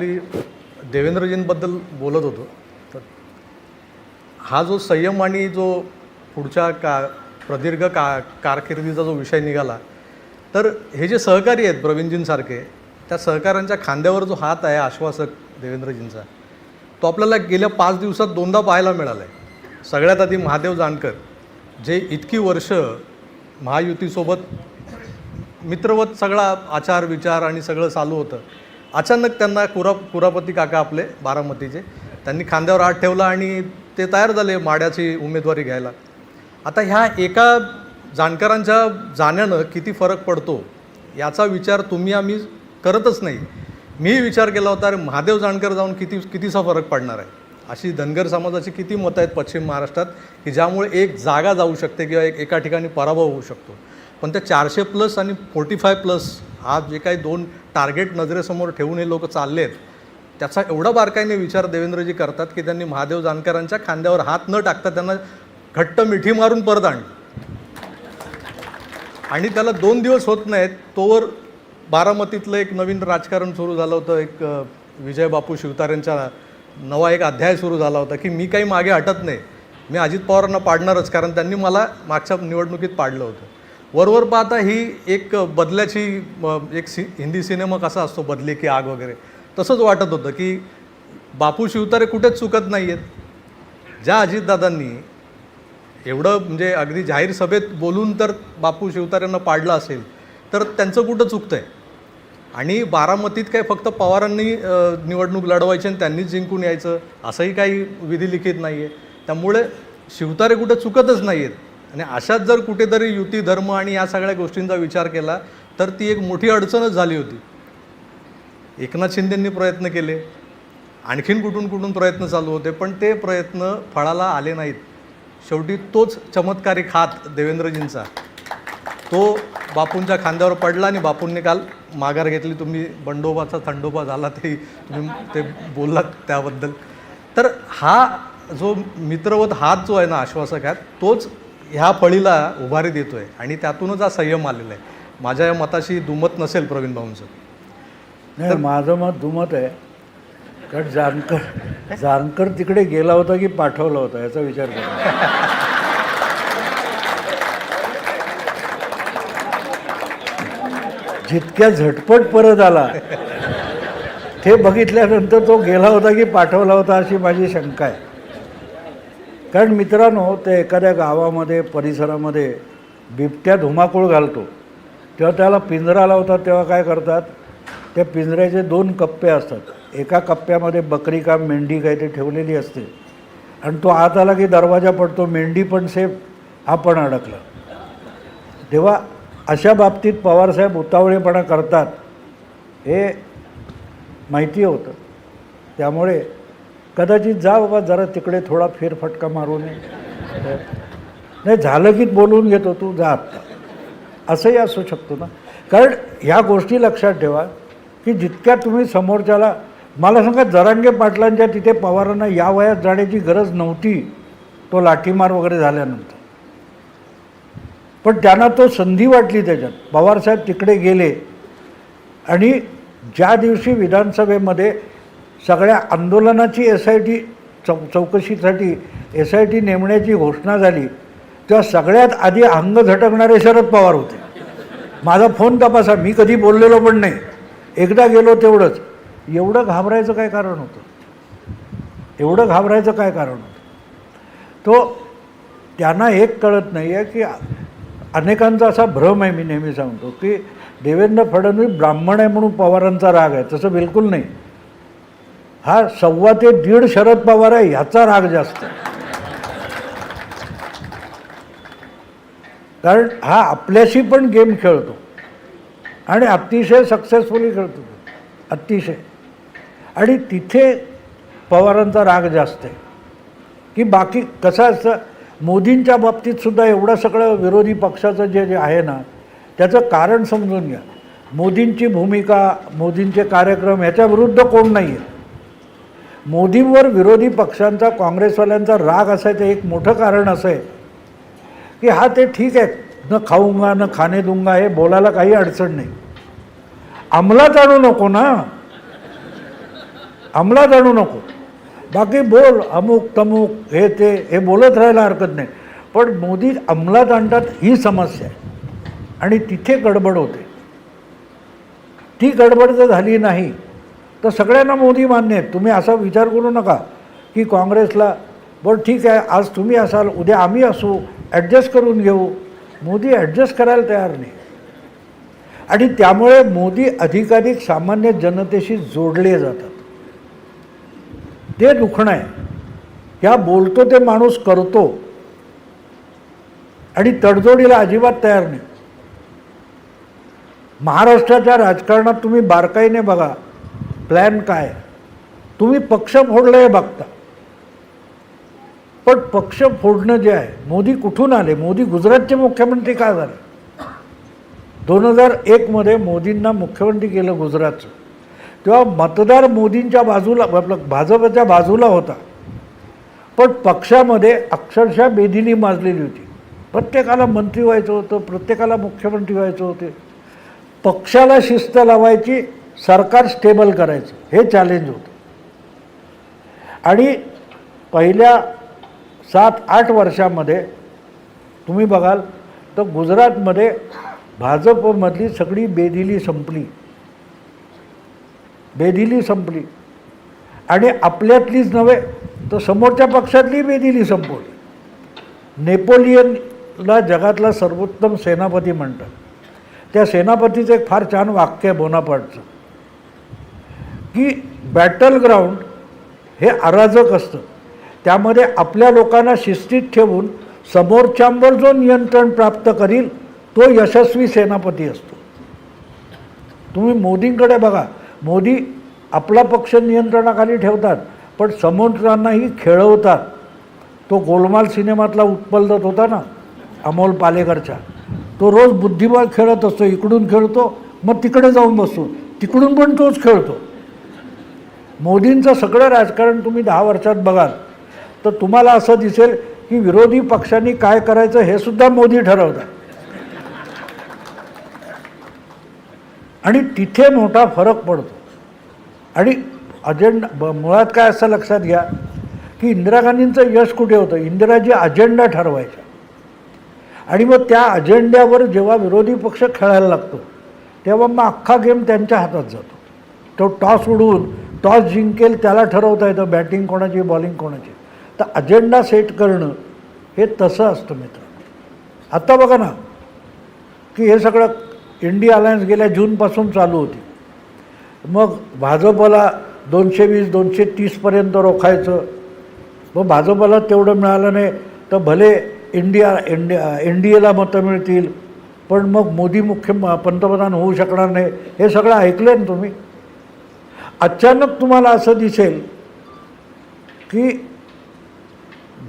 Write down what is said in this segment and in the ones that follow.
Actually देवेंद्रजींबद्दल बोलत होतो. तर हा जो संयम आणि जो पुढच्या का प्रदीर्घ का कारकिर्दीचा जो विषय निघाला तर हे जे सहकारी आहेत प्रवीणजींसारखे त्या सहकाऱ्यांच्या खांद्यावर जो हात आहे आश्वासक देवेंद्रजींचा तो आपल्याला गेल्या पाच दिवसात दोनदा पाहायला मिळाला आहे सगळ्यात आधी महादेव जानकर जे इतकी वर्ष महायुतीसोबत मित्रवत सगळा आचार विचार आणि सगळं चालू होतं अचानक त्यांना कुरा कुरापती काका आपले बारामतीचे त्यांनी खांद्यावर हात ठेवला आणि ते तयार झाले माड्याची उमेदवारी घ्यायला. आता ह्या एका जाणकारांच्या जाण्यानं किती फरक पडतो याचा विचार तुम्ही आम्ही करतच नाही. मी विचार केला होता अरे महादेव जाणकर जाऊन किती कितीसा फरक पडणार आहे? अशी धनगर समाजाची किती मतं आहेत पश्चिम महाराष्ट्रात की ज्यामुळे एक जागा जाऊ शकते किंवा एक एका ठिकाणी पराभव होऊ शकतो. पण त्या चारशे प्लस आणि फोर्टी फाय प्लस हा जे काही दोन टार्गेट नजरेसमोर ठेवून हे लोक चालले आहेत त्याचा एवढा बारकाईने विचार देवेंद्रजी करतात की त्यांनी महादेव जानकरांच्या खांद्यावर हात न टाकता त्यांना घट्ट मिठी मारून परत आणली. आणि त्याला दोन दिवस होत नाहीत तोवर बारामतीतलं एक नवीन राजकारण सुरू झालं होतं एक विजय बापू शिवतारेंचा नवा एक अध्याय सुरू झाला होता की मी काही मागे हटत नाही मी अजित पवारांना पाडणारच कारण त्यांनी मला मागच्या निवडणुकीत पाडलं होतं. वरवर पाहता ही एक बदल्याची एक सि हिंदी सिनेमा कसा असतो बदली की आग वगैरे तसंच वाटत होतं की बापू शिवतारे कुठेच चुकत नाही आहेत ज्या अजितदादांनी एवढं म्हणजे अगदी जाहीर सभेत बोलून तर बापू शिवतारेंना पाडलं असेल तर त्यांचं कुठं चुकतं आहे आणि बारामतीत काय फक्त पवारांनी निवडणूक लढवायची आणि त्यांनीच जिंकून यायचं असंही काही विधिलिखित नाही आहे त्यामुळे शिवतारे कुठं चुकतच नाही आहेत आणि अशाच जर कुठेतरी युती धर्म आणि या सगळ्या गोष्टींचा विचार केला तर ती एक मोठी अडचणच झाली होती. एकनाथ शिंदेंनी प्रयत्न केले. आणखीन कुठून कुठून प्रयत्न चालू होते पण ते प्रयत्न फळाला आले नाहीत. शेवटी तोच चमत्कारी खात देवेंद्रजींचा. तो बापूंच्या खांद्यावर पडला आणि बापूंनी काल माघार घेतली. तुम्ही बंडोबाचा थंडोबा झाला ते तुम्ही ते बोललात त्याबद्दल. तर हा जो मित्रवत हात जो आहे ना आश्वासक हात तोच ह्या फळीला उभारी देतो आहे आणि त्यातूनच हा संयम आलेला आहे. माझ्या या मताशी दुमत नसेल प्रवीण भाऊंचं. नाही माझं मत दुमत आहे. कारण जानकर जानकर तिकडे गेला होता की पाठवला होता याचा विचार करा. जितक्या झटपट परत आला ते बघितल्यानंतर तो गेला होता की पाठवला होता अशी माझी शंका आहे. कारण मित्रांनो ते एखाद्या गावामध्ये परिसरामध्ये बिबट्या धुमाकूळ घालतो. तेव्हा त्याला पिंजरा लावतात तेव्हा काय करतात? त्या पिंजऱ्याचे दोन कप्पे असतात. एका कप्प्यामध्ये बकरी का मेंढी काही ते ठेवलेली असते. आणि तो आत आला की दरवाजा पडतो मेंढी पण सेफ हा पण अडकला. तेव्हा अशा बाबतीत पवारसाहेब उतावळेपणा करतात. हे माहिती होतं. त्यामुळे कदाचित जा बाबा जरा तिकडे थोडा फेरफटका मारून ये. नाही झालं की बोलवून घेतो तू जा आत्ता असंही असू शकतो ना. कारण ह्या गोष्टी लक्षात ठेवा की जितक्या तुम्ही समोरच्याला मला सांगा जरांगे पाटलांच्या तिथे पवारांना या वयात जाण्याची गरज नव्हती तो लाठीमार वगैरे झाल्यानंतर. पण त्यांना तो संधी वाटली त्याच्यात. पवारसाहेब तिकडे गेले. आणि ज्या दिवशी विधानसभेमध्ये सगळ्या आंदोलनाची एस आय टी चौ चौकशीसाठी एस आय टी नेमण्याची घोषणा झाली. तेव्हा सगळ्यात आधी अंग झटकणारे शरद पवार होते. माझा फोन तपासा मी कधी बोललेलो पण नाही. एकदा गेलो तेवढंच. एवढं घाबरायचं काय कारण होतं? एवढं घाबरायचं काय कारण होतं? तो त्यांना एक कळत नाही आहे की अनेकांचा असा भ्रम आहे मी नेहमी सांगतो की देवेंद्र फडणवीस ब्राह्मण आहे म्हणून पवारांचा राग आहे. तसं बिलकुल नाही. हा सव्वा ते दीड शरद पवार आहे ह्याचा राग जास्त. आहे. कारण हा आपल्याशी पण गेम खेळतो. आणि अतिशय सक्सेसफुली खेळतो. अतिशय. आणि तिथे पवारांचा राग जास्त आहे. की बाकी कसं असतं मोदींच्या बाबतीत सुद्धा एवढं सगळं विरोधी पक्षाचं जे जे आहे ना त्याचं कारण समजून घ्या. मोदींची भूमिका मोदींचे कार्यक्रम ह्याच्याविरुद्ध कोण नाही आहे मोदींवर विरोधी पक्षांचा काँग्रेसवाल्यांचा राग असायचं एक मोठं कारण असं आहे की हा ते ठीक आहे न खाऊंगा न खाणे दुंगा हे बोलायला काही अडचण नाही. अंमलात आणू नको ना. अंमलात आणू नको. बाकी बोल अमुक तमुक हे ते हे बोलत राहायला हरकत नाही. पण मोदी अंमलात आणतात ही समस्या आहे. आणि तिथे गडबड होते. ती गडबड जर झाली नाही तर सगळ्यांना मोदी मान्य आहेत. तुम्ही असा विचार करू नका की काँग्रेसला बरं ठीक आहे आज तुम्ही असाल उद्या आम्ही असू ॲडजस्ट करून घेऊ. मोदी ॲडजस्ट करायला तयार नाही. आणि त्यामुळे मोदी अधिकाधिक सामान्य जनतेशी जोडले जातात. ते दुखणं आहे. ह्या बोलतो ते माणूस करतो. आणि तडजोडीला अजिबात तयार नाही. महाराष्ट्राच्या राजकारणात तुम्ही बारकाईने बघा. प्लॅन काय? तुम्ही पक्ष फोडलं हे बघता. पण पक्ष फोडणं जे आहे मोदी कुठून आले? मोदी गुजरातचे मुख्यमंत्री का झाले? दोन हजार एकमध्ये मोदींना मुख्यमंत्री केलं गुजरातचं. तेव्हा मतदार मोदींच्या बाजूला आपलं भाजपच्या बाजूला होता. पण पक्षामध्ये अक्षरशः बेदिली माजलेली होती. प्रत्येकाला मंत्री व्हायचं होतं प्रत्येकाला मुख्यमंत्री व्हायचं होते. पक्षाला शिस्त लावायची सरकार स्टेबल करायचं. हे चॅलेंज होतं. आणि पहिल्या सात आठ वर्षामध्ये तुम्ही बघाल तर गुजरातमध्ये भाजपमधली सगळी बेदिली संपली. बेदिली संपली. आणि आपल्यातलीच नव्हे तर समोरच्या पक्षातली बेदिली संपवली. नेपोलियनला जगातला सर्वोत्तम सेनापती म्हणतात. त्या सेनापतीचं एक फार छान वाक्य आहे बोनापाटचं की बॅटल ग्राउंड हे अराजक असतं. त्यामध्ये आपल्या लोकांना शिस्तीत ठेवून समोरच्यांवर जो नियंत्रण प्राप्त करील तो यशस्वी सेनापती असतो. तुम्ही मोदींकडे बघा. मोदी आपला पक्ष नियंत्रणाखाली ठेवतात पण समोरच्यांनाही खेळवतात. तो गोलमाल सिनेमातला उत्पलदत होता ना अमोल पालेकरचा. तो रोज बुद्धिबळ खेळत असतो इकडून खेळतो मग तिकडे जाऊन बसतो. तिकडून पण तोच खेळतो. मोदींचं सगळं राजकारण तुम्ही दहा वर्षात बघाल. तर तुम्हाला असं दिसेल की विरोधी पक्षांनी काय करायचं हे सुद्धा मोदी ठरवतात. आणि तिथे मोठा फरक पडतो. आणि अजेंडा मुळात काय असं लक्षात घ्या की इंदिरा गांधींचं यश कुठे होतं? इंदिराजी अजेंडा ठरवायच्या. आणि मग त्या अजेंड्यावर जेव्हा विरोधी पक्ष खेळायला लागतो तेव्हा मग अख्खा गेम त्यांच्या हातात जातो. तो टॉस उडवून टॉस जिंकेल त्याला ठरवता येतं बॅटिंग कोणाची बॉलिंग कोणाची. तर अजेंडा सेट करणं हे तसं असतं मित्र आत्ता बघा ना की हे सगळं इंडिया अलायन्स गेल्या जूनपासून चालू होती. मग भाजपला दोनशे वीस दोनशे तीसपर्यंत रोखायचं. मग भाजपला तेवढं मिळालं नाही तर भले इंडिया इंडिया एन डी एला मतं मिळतील पण मग मोदी मुख्य पंतप्रधान होऊ शकणार नाही हे सगळं ऐकलं ना तुम्ही? अचानक तुम्हाला असं दिसेल की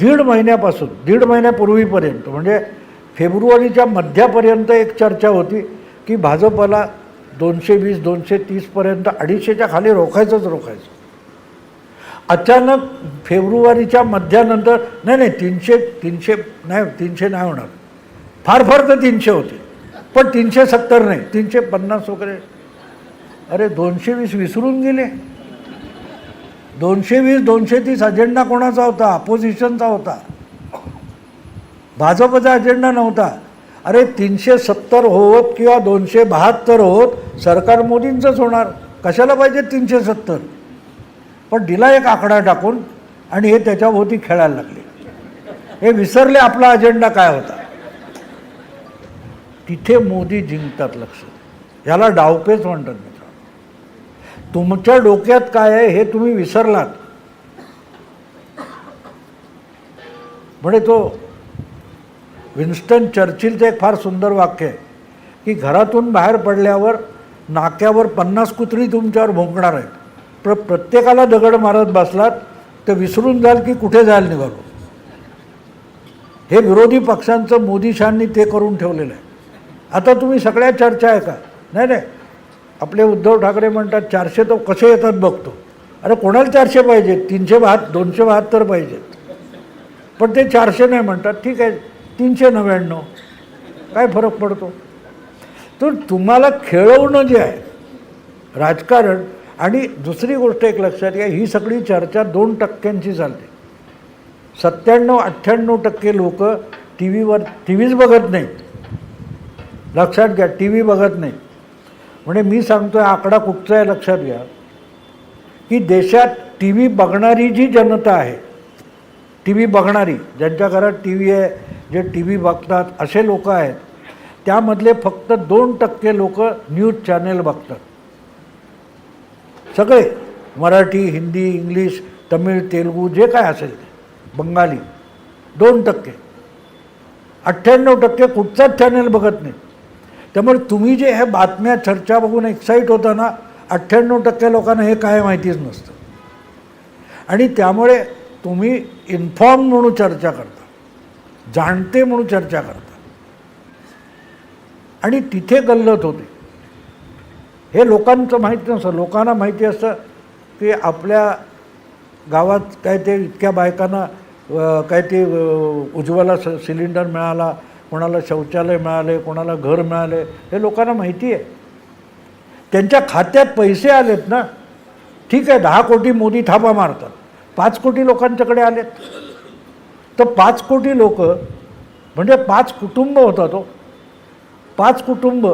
दीड महिन्यापासून दीड महिन्यापूर्वीपर्यंत म्हणजे फेब्रुवारीच्या मध्यापर्यंत एक चर्चा होती की भाजपला दोनशे वीस दोनशे तीसपर्यंत अडीचशेच्या खाली रोखायचंच रोखायचं. अचानक फेब्रुवारीच्या मध्यानंतर नाही नाही तीनशे तीनशे नाही तीनशे नाही होणार. फार फार तर तीनशे होते. पण तीनशे सत्तर नाही तीनशे पन्नास वगैरे अरे दोनशे वीस विसरून गेले. दोनशे वीस दोनशे तीस अजेंडा कोणाचा होता? अपोजिशनचा होता. भाजपचा अजेंडा नव्हता. अरे तीनशे सत्तर होत किंवा दोनशे बहात्तर होत सरकार मोदींचंच होणार. कशाला पाहिजे तीनशे सत्तर? पण दिला एक आकडा टाकून आणि हे त्याच्याभोवती खेळायला लागले. हे विसरले आपला अजेंडा काय होता? तिथे मोदी जिंकतात लक्ष. याला डावपेच म्हणतात. तुमच्या डोक्यात काय आहे हे तुम्ही विसरलात. म्हणजे तो विन्स्टन चर्चिलचं एक फार सुंदर वाक्य आहे की घरातून बाहेर पडल्यावर नाक्यावर पन्नास कुत्री तुमच्यावर भोंकणार आहेत. प्र प्रत्येकाला दगड मारत बसलात तर विसरून जाल की कुठे जायला निघालो? हे विरोधी पक्षांचं मोदीशांनी ते करून ठेवलेलं आहे. आता तुम्ही सगळ्या चर्चा आहे का नाही नाही. आपले उद्धव ठाकरे म्हणतात चारशे तर कसे येतात बघतो. अरे कोणाला चारशे पाहिजेत तीनशे बहात दोनशे बहात्तर पाहिजेत पण ते चारशे नाही म्हणतात. ठीक आहे तीनशे नव्याण्णव. काय फरक पडतो? तर तुम्हाला खेळवणं जे आहे राजकारण आणि दुसरी गोष्ट एक लक्षात घ्या ही सगळी चर्चा दोन टक्क्यांची चालते. सत्त्याण्णव अठ्ठ्याण्णव टक्के लोक टी व्हीवर टी व्हीच बघत नाहीत. लक्षात घ्या टी व्ही बघत नाही म्हणजे मी सांगतोय आकडा कुठचा आहे लक्षात घ्या. की देशात टी व्ही बघणारी जी जनता आहे टी व्ही बघणारी ज्यांच्या घरात टी व्ही आहे जे टी व्ही बघतात असे लोक आहेत त्यामधले फक्त दोन टक्के लोक न्यूज चॅनेल बघतात. सगळे मराठी हिंदी इंग्लिश तमिळ तेलुगू जे काय असेल ते बंगाली दोन टक्के. अठ्ठ्याण्णव टक्के कुठचाच चॅनेल बघत नाही. त्यामुळे तुम्ही जे ह्या बातम्या चर्चा बघून एक्साईट होता ना अठ्ठ्याण्णव टक्के लोकांना हे काय माहितीच नसतं. आणि त्यामुळे तुम्ही इन्फॉर्म म्हणून चर्चा करता. जाणते म्हणून चर्चा करता. आणि तिथे गल्लत होते. हे लोकांचं माहीत नसतं. लोकांना माहिती असतं की आपल्या गावात काय ते इतक्या बायकांना काय ते उज्ज्वला स सिलेंडर मिळाला कोणाला शौचालय मिळाले कोणाला घर मिळाले हे लोकांना माहिती आहे. त्यांच्या खात्यात पैसे आलेत ना ठीक आहे दहा कोटी मोदी थापा मारतात पाच कोटी लोकांच्याकडे आलेत. तर पाच कोटी लोक म्हणजे पाच कुटुंब होता तो. पाच कुटुंब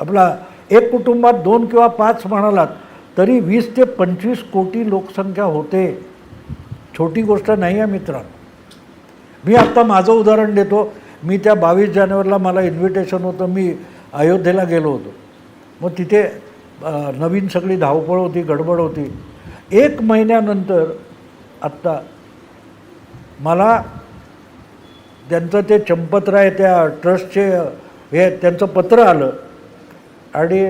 आपला एक कुटुंबात दोन किंवा पाच म्हणालात तरी वीस ते पंचवीस कोटी लोकसंख्या होते. छोटी गोष्ट नाही आहे मित्रांनो. मी आत्ता माझं उदाहरण देतो. मी त्या बावीस जानेवारीला मला इन्व्हिटेशन होतं. मी अयोध्येला गेलो होतो. मग तिथे नवीन सगळी धावपळ होती गडबड होती. एक महिन्यानंतर आत्ता मला त्यांचं ते चंपतराय त्या ट्रस्टचे हे त्यांचं पत्र आलं. आणि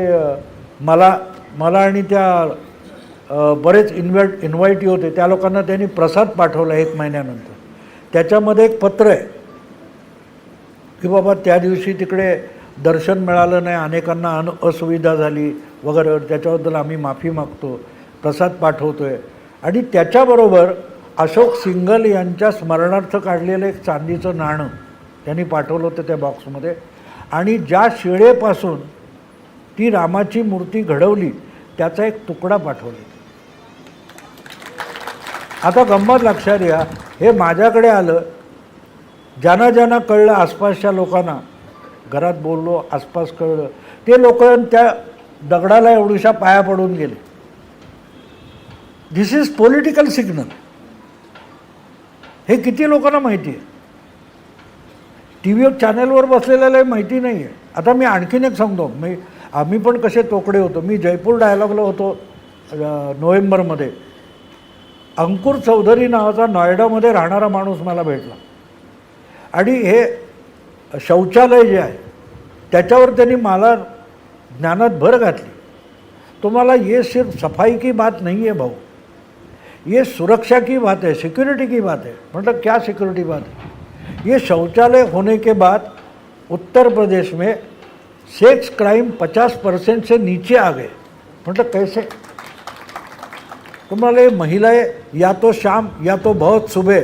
मला मला आणि त्या बरेच इन्व्हाइट इन्व्हाइटी होते. त्या लोकांना त्यांनी प्रसाद पाठवला एक महिन्यानंतर. त्याच्यामध्ये एक पत्र आहे. की बाबा त्या दिवशी तिकडे दर्शन मिळालं नाही अनेकांना अन असुविधा झाली वगैरे त्याच्याबद्दल आम्ही माफी मागतो प्रसाद पाठवतो आहे आणि त्याच्याबरोबर अशोक सिंगल यांच्या स्मरणार्थ काढलेलं एक चांदीचं नाणं त्यांनी पाठवलं होतं त्या बॉक्समध्ये. आणि ज्या शिळेपासून ती रामाची मूर्ती घडवली त्याचा एक तुकडा पाठवला. आता गंमत लक्षात घ्या हे माझ्याकडे आलं ज्यांना ज्यांना कळलं आसपासच्या लोकांना घरात बोललो आसपास कळलं ते लोक त्या दगडाला एवढ्याशा पाया पडून गेले. दिस इज पॉलिटिकल सिग्नल हे किती लोकांना माहिती आहे? टी व्ही चॅनलवर बसलेल्याला माहिती नाही आहे आता मी आणखीन एक सांगतो. मी आम्ही पण कसे तोकडे होतो. मी जयपूर डायलॉगला होतो नोव्हेंबरमध्ये. अंकुर चौधरी नावाचा नॉयडामध्ये राहणारा माणूस मला भेटला. आणि हे शौचालय जे आहे त्याच्यावर त्यांनी मला ज्ञानात भर घातली. तुम्हाला ये सिर्फ सफाई की बात नहीं है भाऊ. ये सुरक्षा की बात है सिक्योरिटी की बात है मतलब क्या सिक्योरिटी बात है ये शौचालय होने के बाद उत्तर प्रदेश में सेक्स क्राइम 50 परसेंट से नीचे आ गए. मतलब कैसे? तुम्हाला महिलाएं या तो शाम या तो बहुत सुबह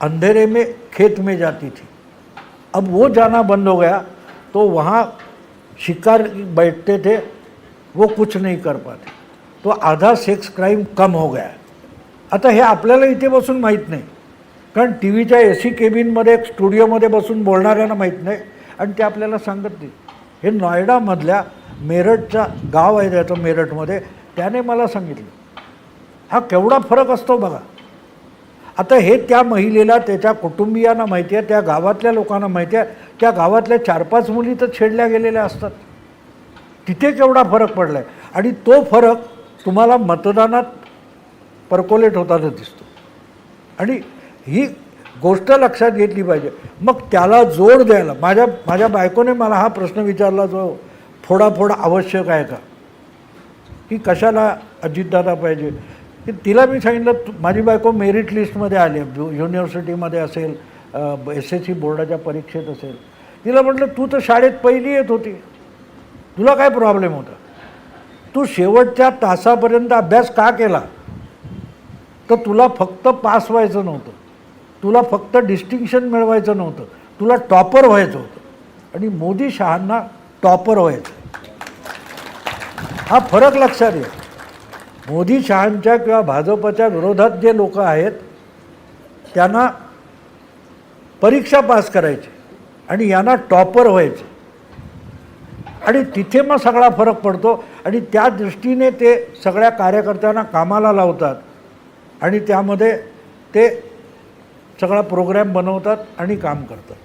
अंधेरे में खेत में जाती थी। अब वो जाना बंद हो गया तो वहाँ शिकार बैठते थे वो कुछ नहीं कर पाते। तो आधा सेक्स क्राईम कम हो गया। आता हे आपल्याला इथे बसून माहीत नाही कारण टी व्हीच्या ए सी केबिनमध्ये एक स्टुडिओमध्ये बसून बोलणाऱ्यांना माहीत नाही आणि ते आपल्याला सांगत नाही. हे नॉयडामधल्या मेरठचा गाव आहे त्याचं मेरठमध्ये त्याने मला सांगितलं. हा केवढा फरक असतो बघा. आता हे त्या महिलेला त्याच्या कुटुंबियांना माहिती आहे त्या गावातल्या लोकांना माहिती आहे त्या गावातल्या चार पाच मुली तर छेडल्या गेलेल्या असतात. तिथे केवढा फरक पडला आहे आणि तो फरक तुम्हाला मतदानात परकोलेट होताना दिसतो. आणि ही गोष्ट लक्षात घेतली पाहिजे. मग त्याला जोड द्यायला माझ्या माझ्या बायकोने मला हा प्रश्न विचारला जो फोडाफोड आवश्यक आहे का? की कशाला अजितदादा पाहिजे? की तिला मी सांगितलं तू- माझी बायको मेरिट लिस्टमध्ये आली युनिव्हर्सिटीमध्ये असेल एस एस सी बोर्डाच्या परीक्षेत असेल. तिला म्हटलं तू तर शाळेत पहिली येत होती. तुला काय प्रॉब्लेम होता? तू शेवटच्या तासापर्यंत अभ्यास का केला? तर तुला फक्त पास व्हायचं नव्हतं. तुला फक्त डिस्टिंक्शन मिळवायचं नव्हतं. तुला टॉपर व्हायचं होतं. आणि मोदी शहांना टॉपर व्हायचं. हा फरक लक्षात घ्या. मोदी शहांच्या किंवा भाजपच्या विरोधात जे लोक आहेत त्यांना परीक्षा पास करायची आणि यांना टॉपर व्हायचे. आणि तिथे मग सगळा फरक पडतो आणि त्या दृष्टीने ते सगळ्या कार्यकर्त्यांना कामाला लावतात आणि त्यामध्ये ते सगळा प्रोग्रॅम बनवतात आणि काम करतात.